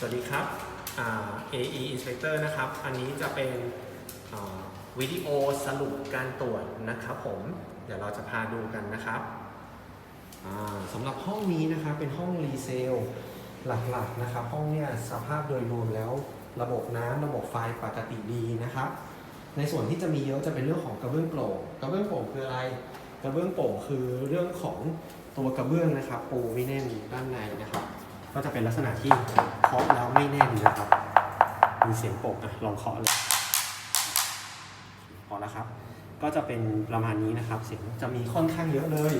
สวัสดีครับ AE Inspector นะครับ อันนี้จะเป็นวิดีโอสรุปการตรวจนะครับผม เดี๋ยวเราจะพาดูกันนะครับสำหรับห้องนี้นะครับเป็นห้องรีเซลหลักๆนะครับ ห้องเนี่ยสภาพโดยรวมแล้วระบบน้ำระบบไฟปกติดีนะครับ ในส่วนที่จะมีเยอะจะเป็นเรื่องของกระเบื้องโปร่งกระเบื้องโปร่งคืออะไร กระเบื้องโปร่งคือเรื่องของตัวกระเบื้องนะครับ ปูไม่แน่นด้านในนะครับ ก็จะเป็นลักษณะที่เคาะแล้วไม่แน่นนะครับ มีเสียงโปกอะลองเคาะเลยพอแล้วครับ ก็จะเป็นประมาณนี้นะครับ เสียงจะมีค่อนข้างเยอะเลย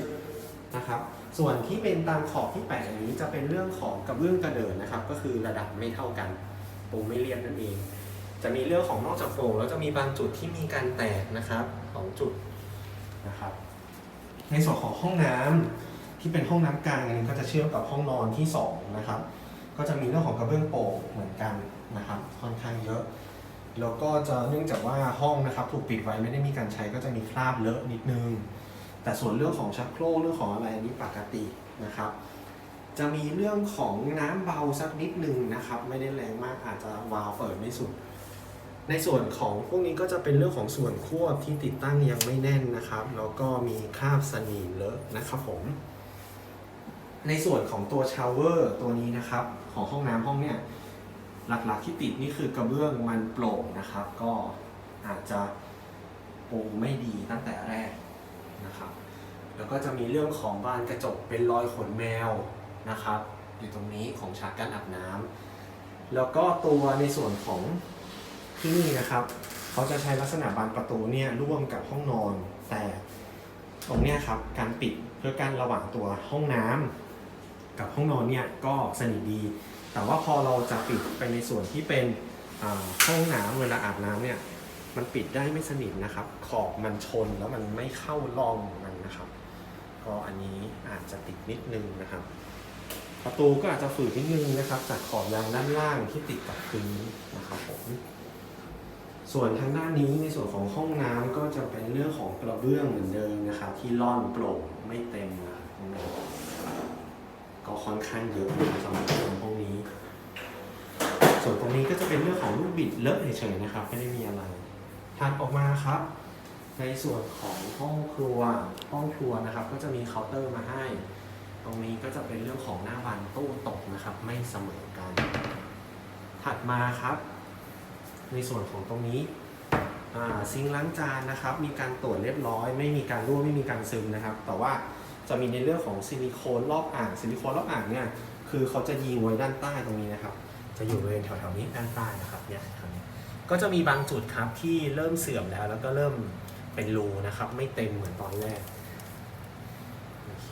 นะครับ ส่วนที่เป็นตามขอบที่แปะอย่างนี้จะเป็นเรื่องของกระเบื้องกระเดินนะครับ ก็คือระดับไม่เท่ากันปูไม่เรียบนั่นเอง จะมีเรื่องของนอกจากโฟงแล้วจะมีบางจุดที่มีการแตกนะครับสองจุดนะครับ ในส่วนของห้องน้ำ ที่เป็นห้องน้ำกลางอันนี้ก็จะเชื่อมกับห้องนอนที่สองนะครับก็จะมีเรื่องของกระเบื้องโป่งเหมือนกันนะครับค่อนข้างเยอะ แล้วก็จะเนื่องจากว่าห้องนะครับถูกปิดไว้ไม่ได้มีการใช้ก็จะมีคราบเลอะนิดนึง แต่ส่วนเรื่องของชักโครกเรื่องของอะไรอันนี้ปกตินะครับจะมีเรื่องของน้ำเบาสักนิดนึงนะครับ ไม่ได้แรงมากอาจจะวาล์วเปิดไม่สุด ในส่วนของพวกนี้ก็จะเป็นเรื่องของส่วนควบที่ติดตั้งยังไม่แน่นนะครับ แล้วก็มีคราบสนิมเลอะนะครับผม ในส่วนของตัวชาวเวอร์ตัวนี้นะครับ ของห้องน้ำห้องเนี้ยหลักๆที่ติดนี่คือกระเบื้องมันโปร่งนะครับ ก็อาจจะปูไม่ดีตั้งแต่แรกนะครับ แล้วก็จะมีเรื่องของบานกระจกเป็นรอยขนแมวนะครับ อยู่ตรงนี้ของฉากกั้นอาบน้ำแล้วก็ตัวในส่วนของที่นี่นะครับ เขาจะใช้ลักษณะบานประตูเนี่ยร่วมกับห้องนอน แต่ตรงเนี้ยครับการปิดเพื่อการระหว่างตัวห้องน้ำ กับห้องนอนเนี่ยก็สนิทดี แต่ว่าพอเราจะปิดไปในส่วนที่เป็นห้องน้ำเวลาอาบน้ำเนี่ยมันปิดได้ไม่สนิทนะครับ ขอบมันชนแล้วมันไม่เข้าร่องมันนะครับก็อันนี้อาจจะติดนิดนึงนะครับ ประตูก็อาจจะฝืดนิดนึงนะครับ จากขอบยางด้านล่างที่ติดกับพื้นนะครับผมส่วนทางด้านนี้ในส่วนของห้องน้ำก็จะเป็นเรื่องของกระเบื้องเหมือนเดิมนะครับ ที่ร่อนโปร่งไม่เต็มนะครับ ก็ค่อนข้างเยอะเลยสำหรับห้องนี้ ส่วนตรงนี้ก็จะเป็นเรื่องของลูกบิดเลอะเฉยๆนะครับ ไม่ได้มีอะไรถัดออกมาครับ ในส่วนของห้องครัวห้องครัวนะครับ ก็จะมีเคาน์เตอร์มาให้ ตรงนี้ก็จะเป็นเรื่องของหน้าบานตู้ตกนะครับ ไม่เสมอกัน ถัดมาครับ ในส่วนของตรงนี้ซิงล้างจานนะครับ มีการตรวจเรียบร้อย ไม่มีการรั่วไม่มีการซึมนะครับ แต่ว่า จะมีในเรื่องของซิลิโคนรอบอ่างซิลิโคนรอบอ่างเนี่ยคือเขาจะยิงไว้ด้านใต้ตรงนี้นะครับ จะอยู่บริเวณแถวๆนี้ด้านใต้นะครับเนี่ยแถวนี้ก็จะมีบางจุดครับที่เริ่มเสื่อมแล้ว แล้วก็เริ่มเป็นรูนะครับ ไม่เต็มเหมือนตอนแรกโอเค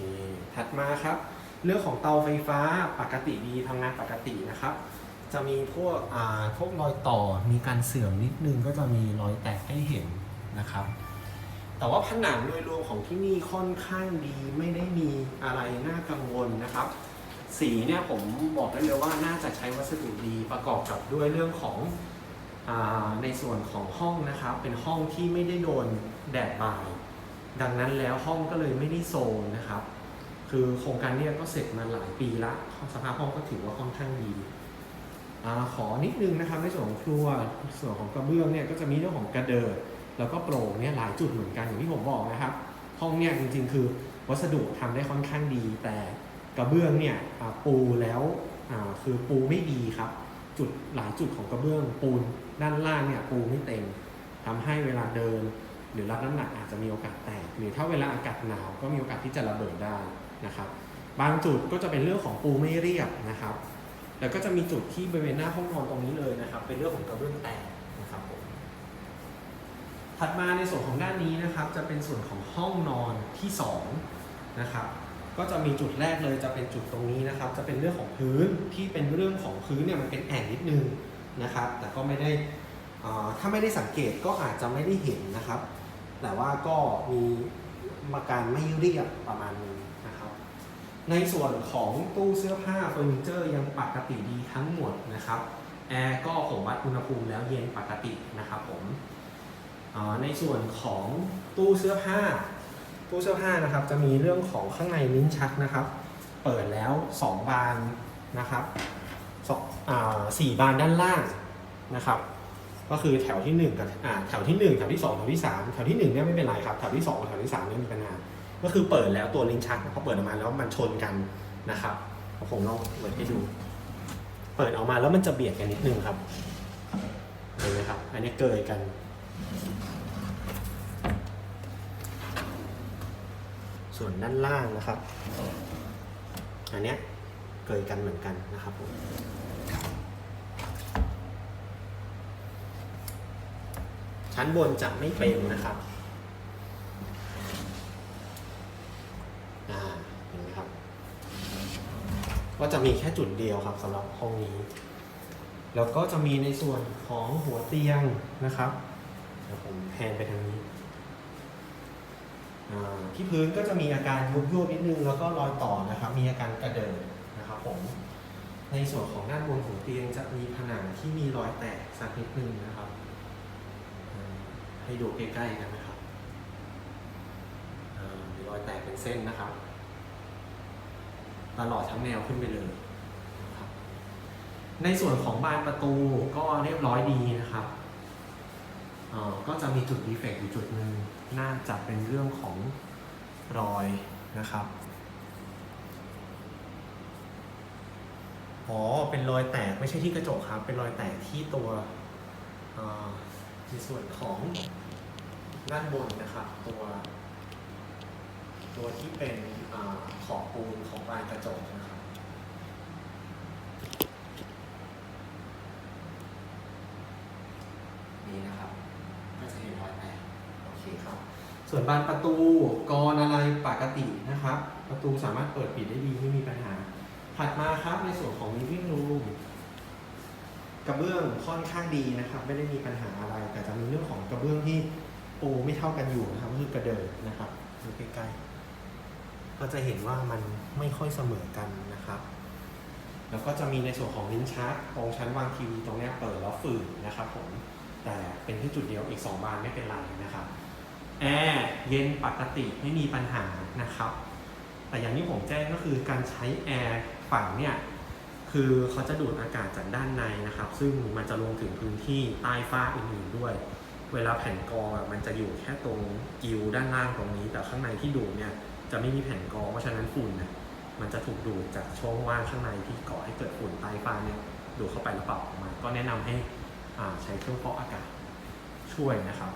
ถัดมาครับ เรื่องของเตาไฟฟ้าปกติดีทำงานปกตินะครับ จะมีพวกอ่าพวกรอยต่อมีการเสื่อมนิดนึงก็จะมีรอยแตกให้เห็นนะครับ แต่ว่าผนังโดยรวมของที่นี่ค่อนข้างดีไม่ได้มีอะไรน่ากังวลนะครับ สีเนี่ยผมบอกได้เลยว่าน่าจะใช้วัสดุดีประกอบกับด้วยเรื่องของอในส่วนของห้องนะครับ เป็นห้องที่ไม่ได้โดนแดดบ่ายดังนั้นแล้วห้องก็เลยไม่ได้โซนนะครับ คือโครงการเนี้ก็เสร็จมาหลายปีละสภาพห้องก็ถือว่าค่อนข้างดีอขอนิดนึงนะครับในส่วนของครัวส่วนของกระเบื้องเนี่ยก็จะมีเรื่องของกระเดิด แล้วก็โปร่งเนี่ยหลายจุดเหมือนกันอย่างที่ผมบอกนะครับ ห้องเนี่ยจริงๆ คือวัสดุทำได้ค่อนข้างดี แต่กระเบื้องเนี่ยปูแล้วคือปูไม่ดีครับ จุดหลายจุดของกระเบื้องปูนด้านล่างเนี่ยปูไม่เต็มทำให้เวลาเดิน หรือรับน้ำหนักอาจจะมีโอกาสแตก หรือถ้าเวลาอากาศหนาวก็มีโอกาสที่จะระเบิดได้นะครับบางจุดก็จะเป็นเรื่องของปูไม่เรียบนะครับ แล้วก็จะมีจุดที่บริเวณหน้าห้องนอนตรงนี้เลยนะครับ เป็นเรื่องของกระเบื้องแตก ถัดมาในส่วนของด้านนี้นะครับ จะเป็นส่วนของห้องนอนที่สองนะครับก็จะมีจุดแรกเลยจะเป็นจุดตรงนี้นะครับ จะเป็นเรื่องของพื้นที่เป็นเรื่องของพื้นเนี่ยมันเป็นแอ่งนิดนึงนะครับ แต่ก็ไม่ได้อ่าถ้าไม่ได้สังเกตก็อาจจะไม่ได้เห็นนะครับ แต่ว่าก็มีมาการไม่เรียบประมาณนึงนะครับ ในส่วนของตู้เสื้อผ้าเฟอร์นิเจอร์ยังปกติดีทั้งหมดนะครับแอร์ก็ผมวัดอุณหภูมิแล้วเย็นปกตินะครับผม ในส่วนของตู้เสื้อผ้า ตู้เสื้อผ้านะครับจะมีเรื่องของข้างในลิ้นชักนะครับ เปิดแล้ว 2 บานนะครับสอสี่บานด้านล่างนะครับ ก็คือแถวที่หนึ่งกับแถวที่หนึ่งแถวที่สองแถวที่สามแถวที่หนึ่งเนี่ยไม่เป็นไรครับ แถวที่สองแถวที่สามเนี่ยมีปัญหา ก็คือเปิดแล้วตัวลิ้นชักพอเปิดออกมาแล้วมันชนกันนะครับผมลองเปิดให้ดู เปิดออกมาแล้วมันจะเบียดกันนิดนึงครับเห็นไหมครับ อันนี้เกยกัน ส่วนด้านล่างนะครับ อันเนี้ยเกยกันเหมือนกันนะครับผมชั้นบนจะไม่เป็นนะครับอ่าเห็นไหมครับ ก็จะมีแค่จุดเดียวครับสำหรับห้องนี้ แล้วก็จะมีในส่วนของหัวเตียงนะครับ เดี๋ยวผมแพนไปทางนี้ที่พื้นก็จะมีอาการยุบยุบนิดนึงแล้วก็รอยต่อนะครับ มีอาการกระเดินนะครับผมในส่วนของด้านบนของเตียงจะมีผนังที่มีรอยแตกสักนิดนึงนะครับให้ดูใกล้ๆกันนะครับมีรอยแตกเป็นเส้นนะครับ ตลอดทั้งแนวขึ้นไปเลยในส่วนของบานประตูก็เรียบร้อยดีนะครับ ก็จะมีจุดดีเฟกต์อยู่จุดหนึ่งน่าจะเป็นเรื่องของรอยนะครับ อ๋อ เป็นรอยแตกไม่ใช่ที่กระจกครับ เป็นรอยแตกที่ตัวในส่วนของด้านบนนะครับ ตัว ตัวที่เป็นอขอบปูนของบานกระจกนะครับ นี่นะครับ ก็จะเห็นรอยแตกโอเคครับ ส่วนบานประตูกรอะไรปกตินะครับ ประตูสามารถเปิดปิดได้ดีไม่มีปัญหา ถัดมาครับในส่วนของ living room กระเบื้องค่อนข้างดีนะครับ ไม่ได้มีปัญหาอะไร แต่จะมีเรื่องของกระเบื้องที่ปูไม่เท่ากันอยู่นะครับก็คือกระเดิดนะครับดูใกล้ๆก็จะเห็นว่ามันไม่ค่อยเสมอกันนะครับ แล้วก็จะมีในส่วนของลิ้นชักตรงชั้นวางทีวีตรงนี้เปิดแล้วฝืดนะครับผมแต่เป็นที่จุดเดียวอีก 2 บานไม่เป็นไรนะครับ แอร์เย็นปกติไม่มีปัญหานะครับ แต่อย่างที่ผมแจ้งก็คือการใช้แอร์ฝั่งเนี่ยคือเขาจะดูดอากาศจากด้านในนะครับ ซึ่งมันจะลงถึงพื้นที่ใต้ฝ้าอื่นๆด้วย เวลาแผ่นกรองอะมันจะอยู่แค่ตรงกิวด้านล่างตรงนี้ แต่ข้างในที่ดูดเนี่ยจะไม่มีแผ่นกรองเพราะฉะนั้นฝุ่นเนี่ยมันจะถูกดูดจากช่องว่างข้างในที่ก่อให้เกิดฝุ่นใต้ฝ้าเนี่ยดูดเข้าไปแล้วเป่าออกมา ก็แนะนำให้ใช้เครื่องฟอกอากาศช่วยนะครับ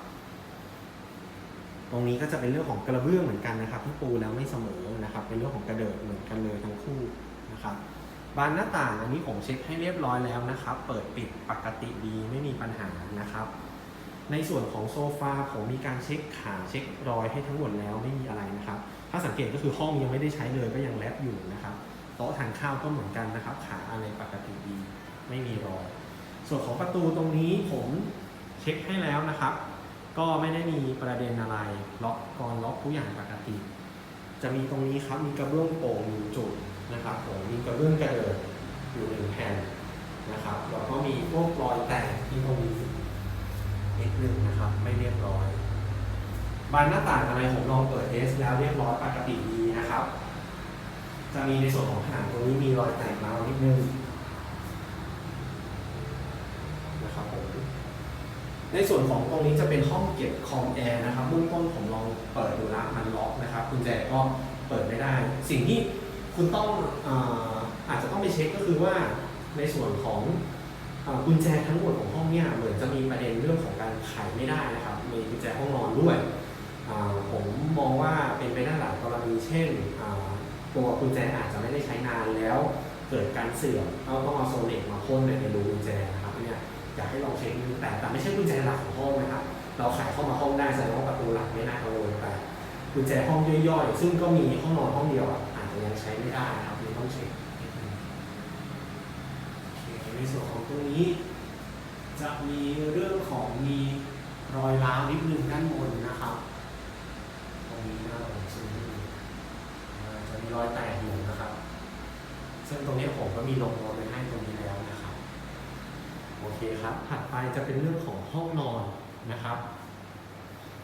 ตรงนี้ก็จะเป็นเรื่องของกระเบื้องเหมือนกันนะครับที่ปูแล้วไม่เสมอนะครับ เป็นเรื่องของกระเดิดเหมือนกันเลยทั้งคู่นะครับบานหน้าต่างอันนี้ผมเช็คให้เรียบร้อยแล้วนะครับ เปิดปิดปกติดีไม่มีปัญหานะครับ ในส่วนของโซฟาผมมีการเช็คขาเช็ครอยให้ทั้งหมดแล้วไม่มีอะไรนะครับ ถ้าสังเกตก็คือห้องยังไม่ได้ใช้เลยก็ยังแลบอยู่นะครับโต๊ะทานข้าวก็เหมือนกันนะครับ ขาอะไรปกติดีไม่มีรอย ส่วนของประตูตรงนี้ผมเช็คให้แล้วนะครับ ก็ไม่ได้มีประเด็นอะไรล็อกกรล็อกทุกอย่างปกติ จะมีตรงนี้ครับมีกระเบื้องโป่งอยู่จุดนะครับผมมีกระเบื้องกระเดิดอยู่หนึ่งแผ่นนะครับแล้วก็มีพวกรอยแตกที่ตรงนี้นิดนึงนะครับไม่เรียบร้อยบานหน้าต่างอะไรผมลองเปิดเทสแล้วเรียบร้อยปกติดีนะครับ จะมีในส่วนของผนังตรงนี้มีรอยแตกร้าวนิดนึงนะครับผม ในส่วนของตรงนี้จะเป็นห้องเก็บคอมแอร์นะครับเบื้องต้นผมลองเปิดดูแล้วมันล็อกนะครับกุญแจก็เปิดไม่ได้ สิ่งที่คุณต้องอาอาจจะต้องไปเช็คก็คือว่าในส่วนของอากุญแจทั้งหมดของห้องเนี่ยเหมือนจะมีประเด็นเรื่องของการไขไม่ได้นะครับ มีกุญแจห้องนอนด้วยอ่าผมมองว่าเป็นไปได้หลายกรณีเช่นอ่าตัวกุญแจอาจจะไม่ได้ใช้นานแล้ว เกิดการเสื่อมเราต้องเอาโซเล็กมาพ่นในรูกุญแจนะครับเนี่ย อยากให้ลองเช็คดูแต่แต่ไม่ใช่กุญแจหลักของห้องนะครับ เราขายเข้ามาห้องได้แสดงว่าประตูหลักไม่น่ากังวลแต่กุญแจห้องย่อยๆ ซึ่งก็มีห้องนอนห้องเดียวอาจจะยังใช้ไม่ได้นะครับนี่ต้องเช็คในส่วนของตรงนี้ จะมีเรื่องของมีรอยร้าวนิดนึงด้านบนนะครับ ตรงนี้น้าผมซึ่งจะมีรอยแตกอยู่นะครับ ซึ่งตรงนี้ผมก็มีลงรถไปให้ตรงนี้แล้วนะ โอเคครับถัดไปจะเป็นเรื่องของห้องนอนนะครับ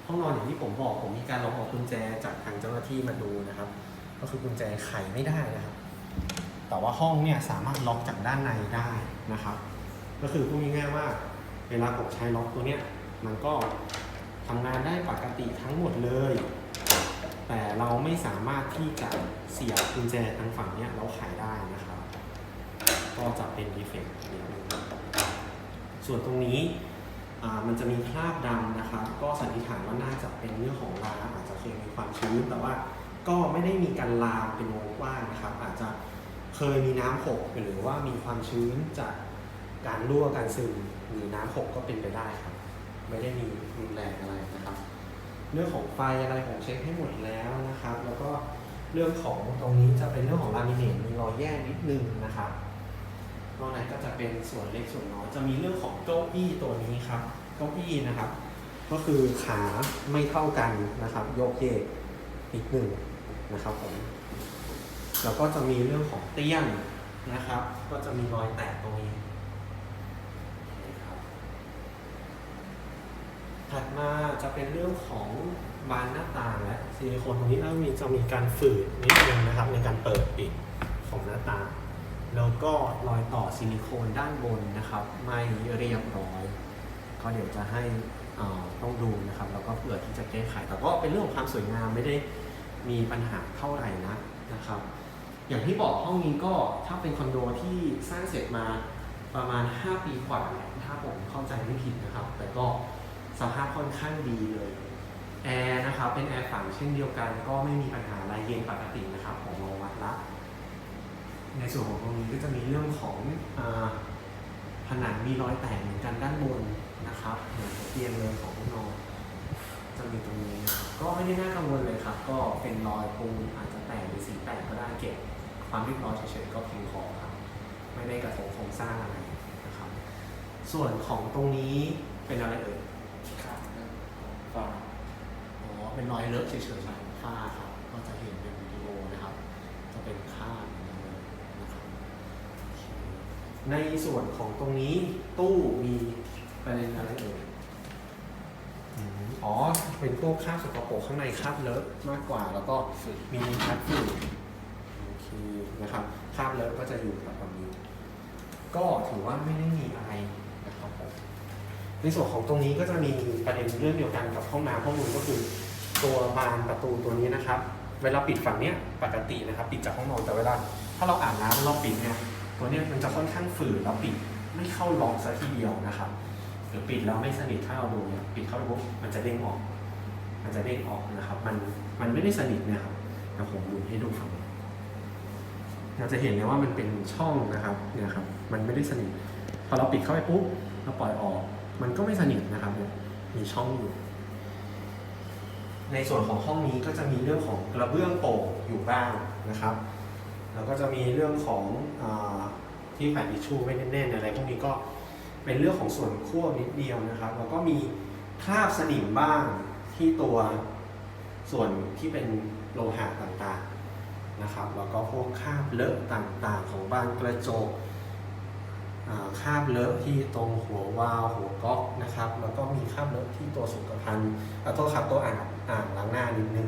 ห้องนอนอย่างที่ผมบอกผมมีการลองเอากุญแจจากทางเจ้าหน้าที่มาดูนะครับ ก็คือกุญแจไขไม่ได้นะครับ แต่ว่าห้องเนี่ยสามารถล็อกจากด้านในได้นะครับ ก็คือพูดง่ายๆว่า เวลาผมใช้ล็อกตัวเนี้ยมันก็ทำงานได้ปกติทั้งหมดเลย แต่เราไม่สามารถที่จะเสียบกุญแจทางฝั่งเนี้ยเราไขได้นะครับ ก็จะเป็นดีเฟกต์นิดนึง ส่วนตรงนี้มันจะมีคราบดำนะครับ ก็สันนิษฐานว่าน่าจะเป็นเรื่องของลาอาจจะเคยมีความชื้นแต่ว่าก็ไม่ได้มีการลามเป็นวงกว้างนะครับ อาจจะเคยมีน้ำหกหรือว่ามีความชื้นจากการรั่วการซึมหรือน้ำหกก็เป็นไปได้ครับ ไม่ได้มีรุนแรงอะไรนะครับ เรื่องของไฟอะไรผมเช็คให้หมดแล้วนะครับ แล้วก็เรื่องของตรงนี้จะเป็นเรื่องของลามิเนตมีรอยแย่นิดนึงนะครับ นอกนั้นก็จะเป็นส่วนเล็กส่วนน้อยจะมีเรื่องของเก้าอี้ตัวนี้ครับเก้าอี้นะครับ ก็คือขาไม่เท่ากันนะครับ โยกเยกนิดนึงนะครับผมแล้วก็จะมีเรื่องของเตี้ยงนะครับ ก็จะมีรอยแตกตรงนี้ถัดมาจะเป็นเรื่องของบานหน้าต่างและซิลิโคนตรงนี้แล้วมีจะมีการฝืดนิดนึงนะครับ ในการเปิดปิดของหน้าต่าง ก็รอยต่อซิลิโคนด้านบนนะครับ ไม่เรียบร้อย ก็เดี๋ยวจะให้ต้องดูนะครับแล้วก็เผื่อที่จะแก้ไขแต่ก็เป็นเรื่องของความสวยงามไม่ได้มีปัญหาเท่าไหร่นะนะครับ อย่างที่บอกห้องนี้ก็ถ้าเป็นคอนโดที่สร้างเสร็จมาประมาณ 5 ปีกว่าเนี่ยถ้าผมเข้าใจไม่ผิดนะครับ แต่ก็สภาพค่อนข้างดีเลยแอร์นะครับเป็นแอร์ฝังเช่นเดียวกัน ก็ไม่มีปัญหาอะไรเย็นปกตินะครับผม ในส่วนของตรงนี้ก็จะมีเรื่องของอาผนังมีรอยแตกเหมือนกันด้านบนนะครับเหมือนเตียงเลยของห้องนอนจะมีตรงนี้นะครับก็ไม่ได้น่ากังวลเลยครับ ก็เป็นรอยปูนอาจจะแตกหรือสีแตกก็ได้เก็บความเรียบร้อยเฉยๆก็เพียงพอครับ ไม่ได้กระทบโครงสร้างอะไรนะครับ ส่วนของตรงนี้เป็นอะไรเอ่ยครับฟังอ๋อเป็นรอยเลอะเฉยๆของฝ้าครับก็จะเห็นเป็นวิดีโอนะครับ จะเป็นคราบอย่างนี้เลยนะครับโอเค ในส่วนของตรงนี้ตู้มีประเด็นอะไรเอ่ยอืมอ๋อ เป็นพวกคราบสกปรกข้างในคราบเลอะมากกว่า แล้วก็ฝึกมีพัดอยู่โอเคนะครับคราบเลอะก็จะอยู่แบบนี้ ก็ถือว่าไม่ได้มีอะไรนะครับผมในส่วนของตรงนี้ก็จะมีประเด็นเรื่องเดียวกันกับห้องน้ำห้องนู้นก็คือตัวบานประตูตัวนี้นะครับ เวลาปิดฝั่งเนี้ยปกตินะครับ ปิดจากห้องนอนแต่เวลา ถ้าเราอาบน้ำเราปิดเนี่ย ตัวเนี้ยมันจะค่อนข้างฝืดแล้วปิดไม่เข้าล็อกซะทีเดียวนะครับหรือปิดแล้วไม่สนิทถ้าเราดูเนี่ยปิดเข้าไปปุ๊บมันจะเด้งออก มันจะเด้งออกนะครับ มันมันไม่ได้สนิทนะครับเดี๋ยวผมดูให้ดูฝั่งเราจะเห็นเลยว่ามันเป็นช่องนะครับเนี่ยครับ มันไม่ได้สนิทพอเราปิดเข้าไปปุ๊บเราปล่อยออก มันก็ไม่สนิทนะครับเนี่ยมีช่องอยู่ ในส่วนของห้องนี้ก็จะมีเรื่องของกระเบื้องโป่งอยู่บ้างนะครับ แล้วก็จะมีเรื่องของอที่แผ่นทิชชูไว้แน่นๆอะไรพวกนี้ก็เป็นเรื่องของส่วนขั้วนิดเดียวนะครับ แล้วก็มีคราบสนิมบ้างที่ตัวส่วนที่เป็นโลหะต่างๆนะครับ แล้วก็พวกคราบเลอะต่างๆ ของบานกระจกคราบเลอะที่ตรงหัววาล์วหัวก๊อกนะครับ แล้วก็มีคราบเลอะที่ตัวสุขภัณฑ์อ่าโทษครับตัวอ่างอ่างล้างหน้านิดนึง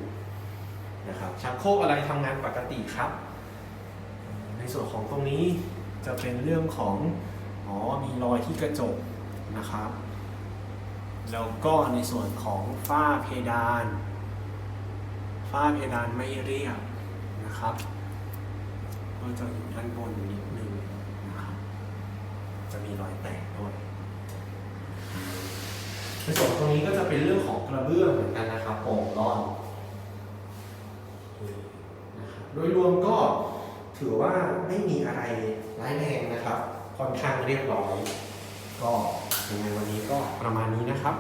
นะครับชักโครกอะไรทำงานปกติครับ ในส่วนของตรงนี้จะเป็นเรื่องของอ๋อมีรอยที่กระจกนะครับแล้วก็ในส่วนของฝ้าเพดานฝ้าเพดานไม่เรียบนะครับก็จะอยู่ด้านบนนิดนึงนะครับจะมีรอยแตกด้วยในส่วนตรงนี้ก็จะเป็นเรื่องของกระเบื้องเหมือนกันนะครับโป่งร่อนนะครับโดยรวมก็ ถือว่าไม่มีอะไรร้ายแรงนะครับ ค่อนข้างเรียบร้อย ก็ยังไงวันนี้ก็ประมาณนี้นะครับ